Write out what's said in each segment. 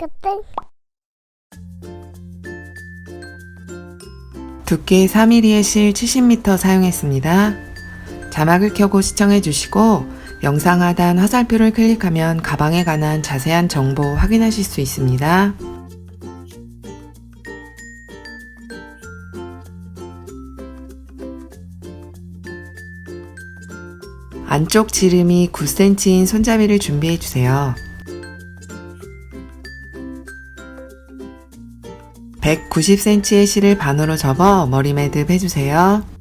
끝땡 두께 3mm의 실 70m 사용했습니다. 자막을 켜고 시청해 주시고 영상 하단 화살표를 클릭하면 가방에 관한 자세한 정보 확인하실 수 있습니다. 안쪽 지름이 9cm인 손잡이를 준비해 주세요. 190cm의 실을 반으로 접어 머리 매듭 해주세요.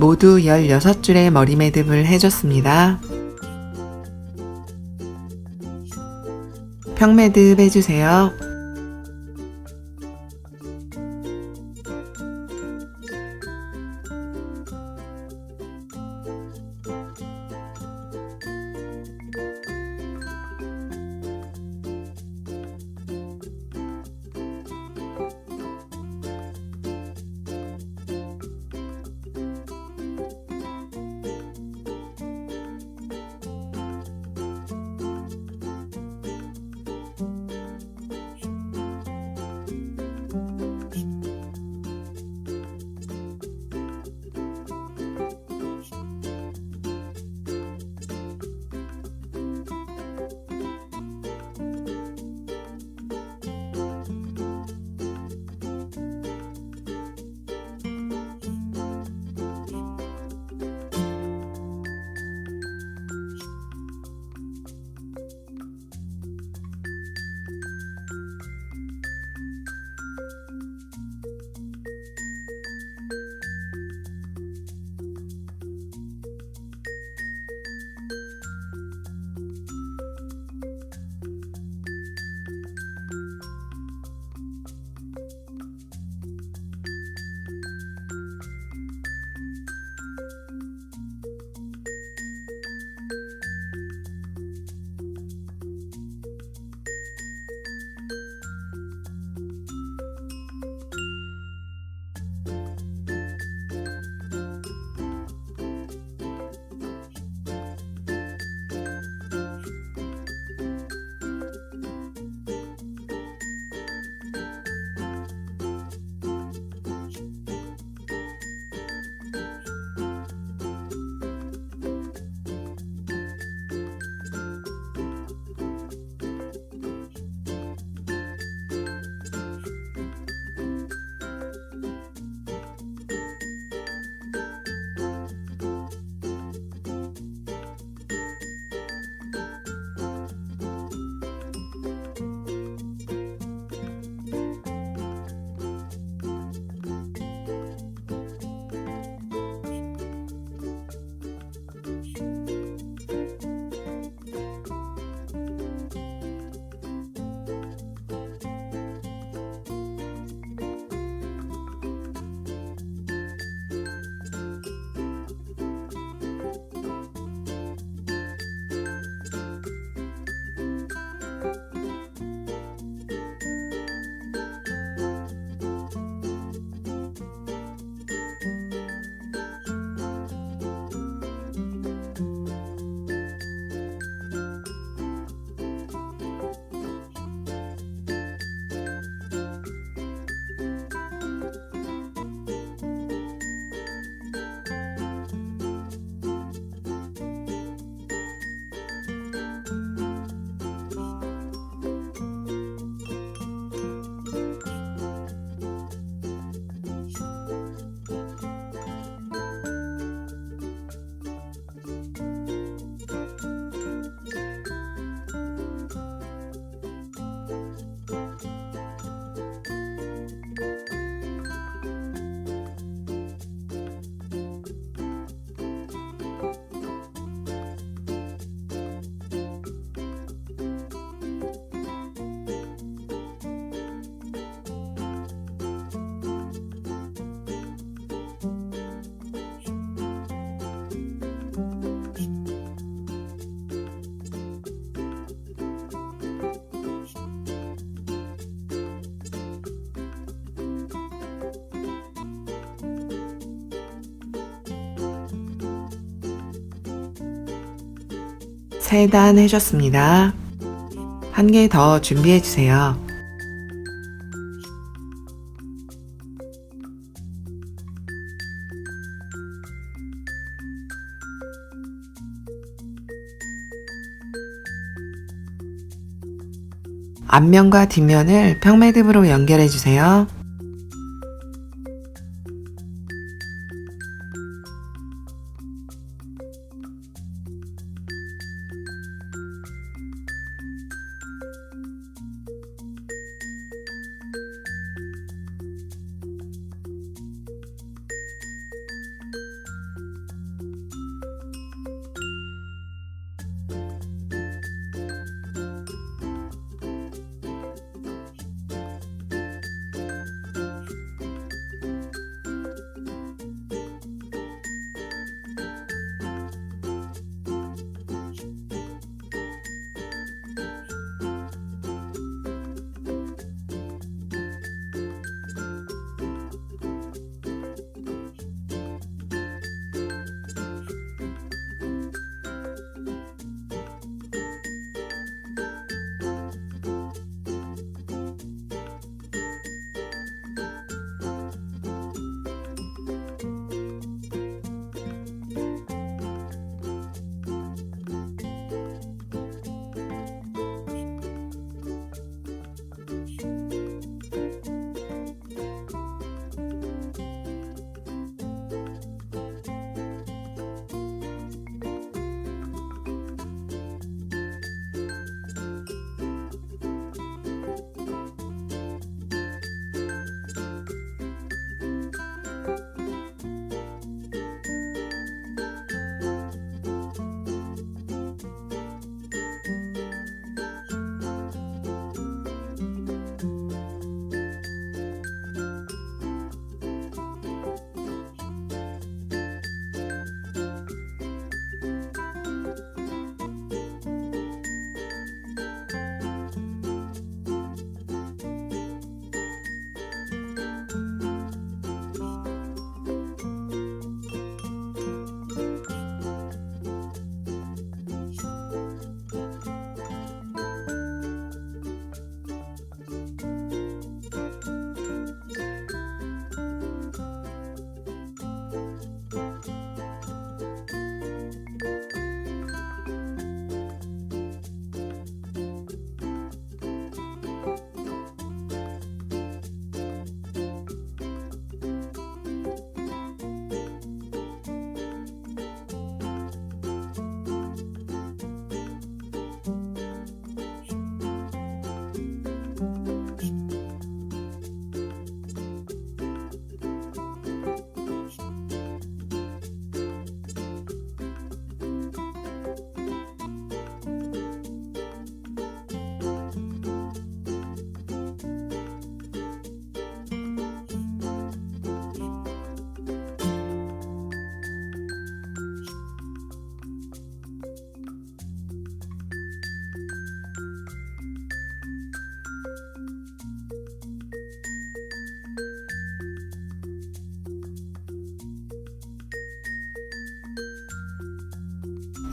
모두 16줄의 머리 매듭을 해줬습니다. 평매듭 해주세요. 3단 해줬습니다. 한 개 더 준비해주세요. 앞면과 뒷면을 평매듭으로 연결해주세요.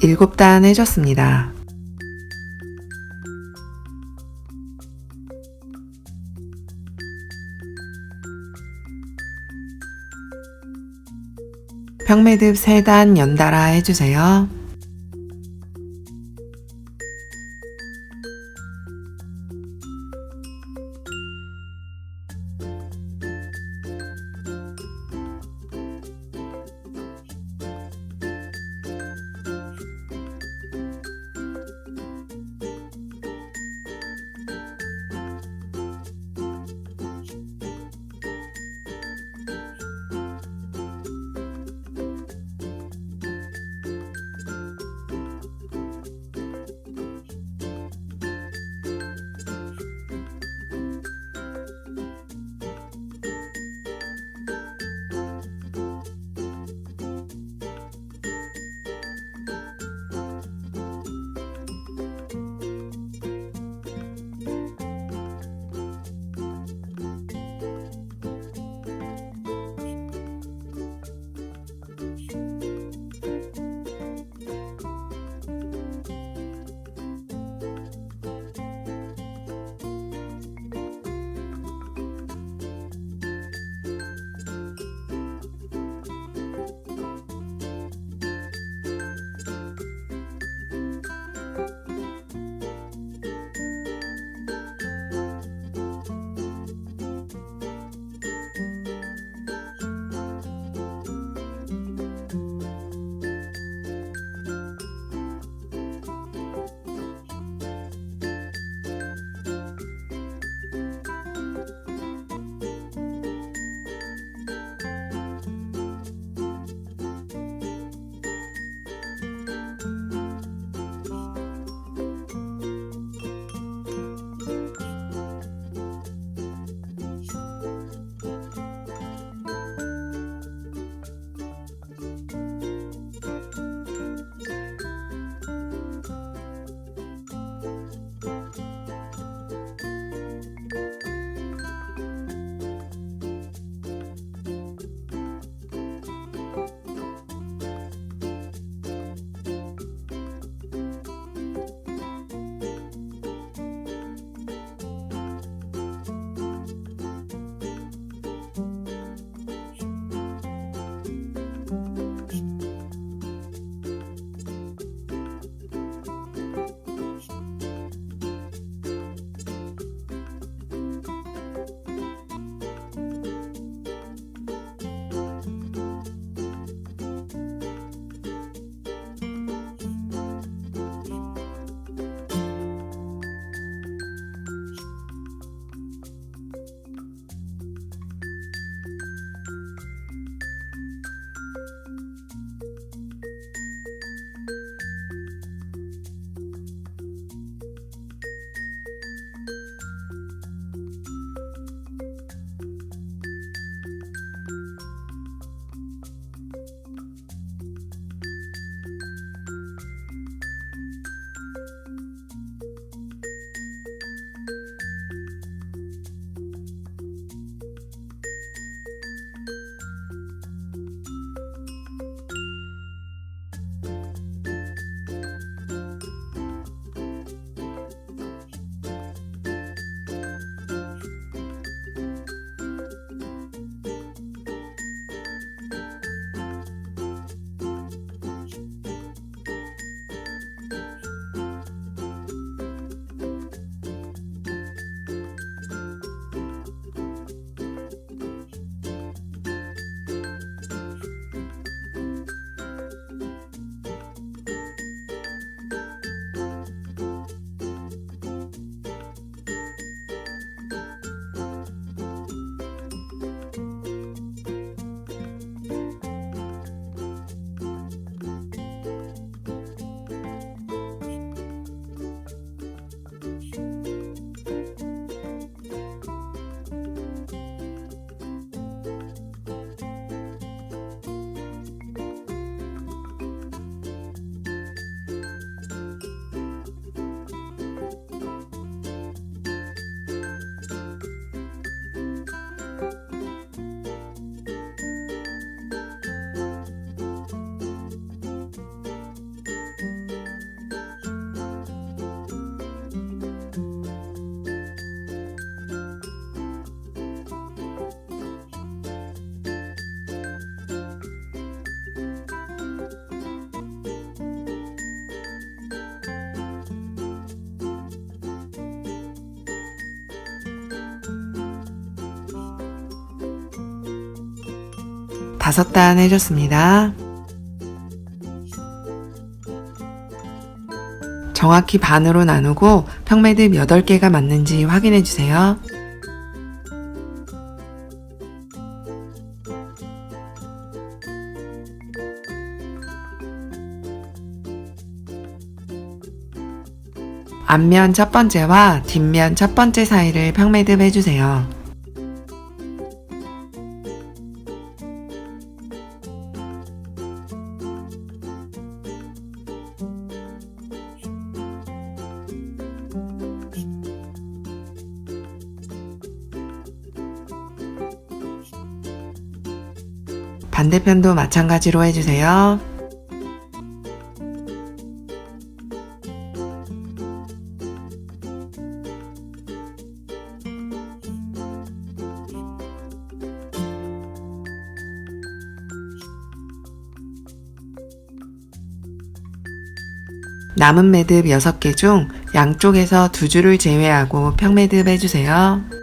일곱 단 해줬습니다. 평매듭 3단 연달아 해주세요. 다섯 단 해줬습니다. 정확히 반으로 나누고 평매듭 8개가 맞는지 확인해 주세요. 앞면 첫 번째와 뒷면 첫 번째 사이를 평매듭 해주세요. 반대편도 마찬가지로 해주세요. 남은 매듭 6개 중 양쪽에서 두 줄을 제외하고 평매듭 해주세요.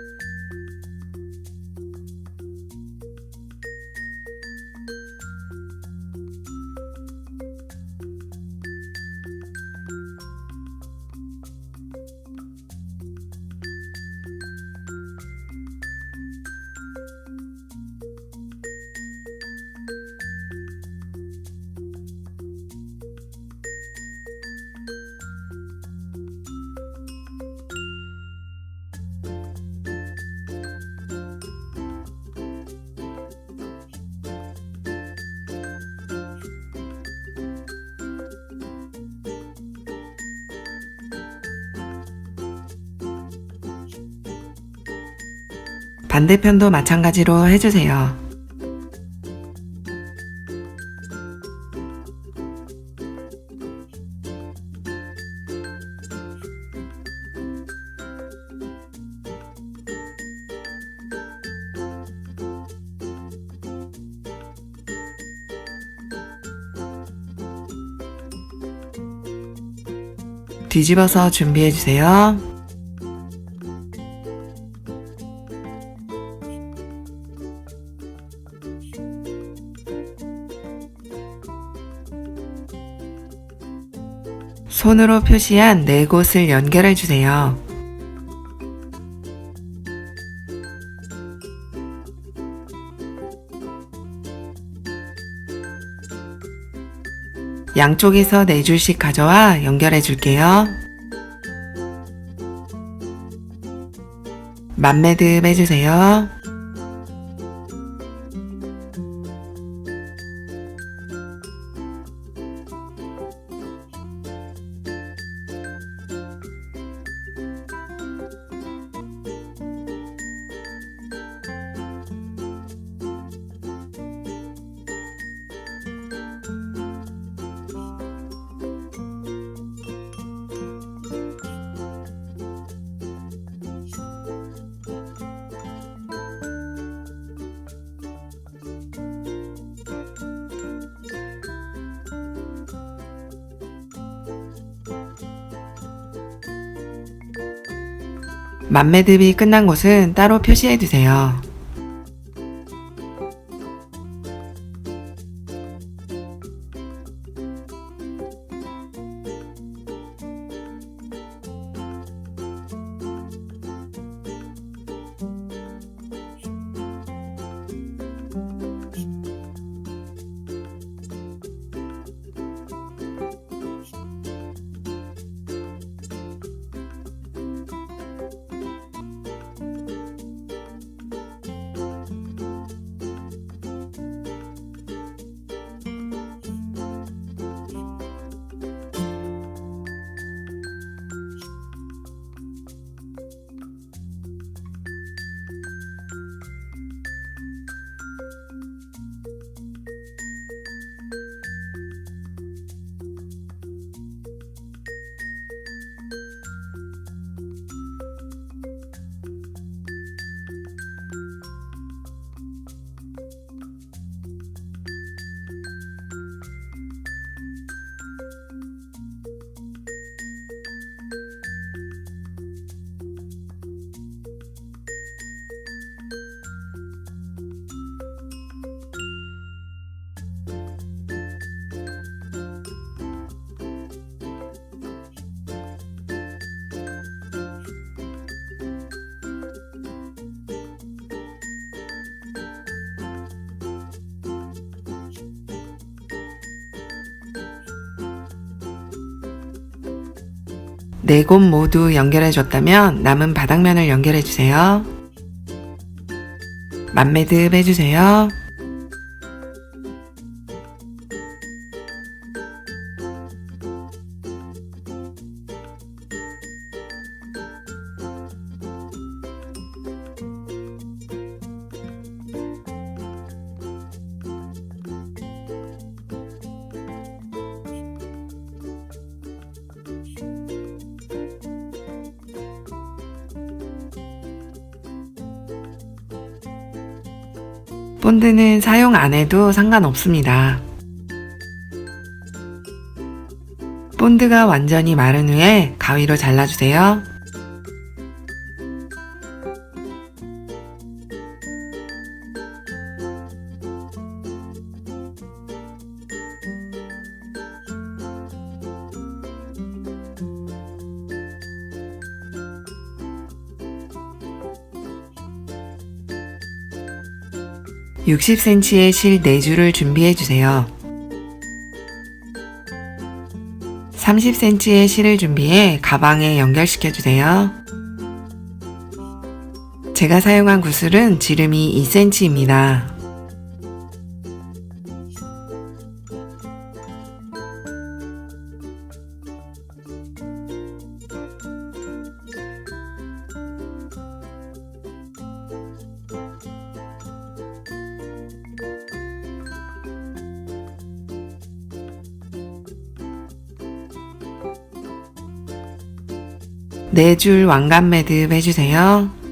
반대편도 마찬가지로 해주세요. 뒤집어서 준비해주세요. 손으로 표시한 네 곳을 연결해 주세요. 양쪽에서 네 줄씩 가져와 연결해 줄게요. 만매듭 해주세요. 만매듭이 끝난 곳은 따로 표시해 두세요. 네 곳 모두 연결해 줬다면 남은 바닥면을 연결해 주세요. 만매듭 해주세요. 해도 상관없습니다. 본드가 완전히 마른 후에 가위로 잘라주세요. 육십 c m 의 실 4줄을 준비해 주세요. 30cm의 실을 준비해 가방에 연결시켜 주세요. 제가 사용한 구슬은 지름이 2cm입니다. 네 줄 왕관 매듭 해주세요.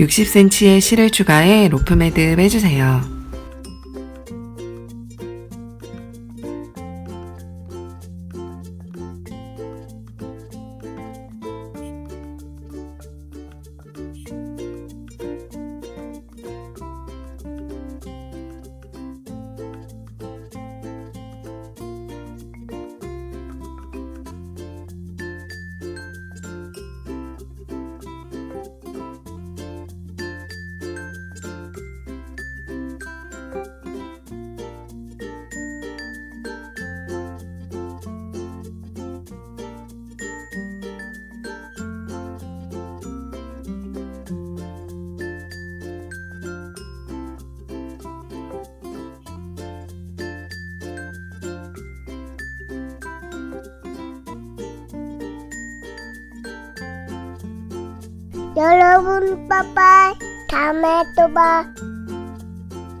육십 c m 의 실을 추가해 로프 매듭 해주세요. 여러분 빠빠이 다음에 또 봐.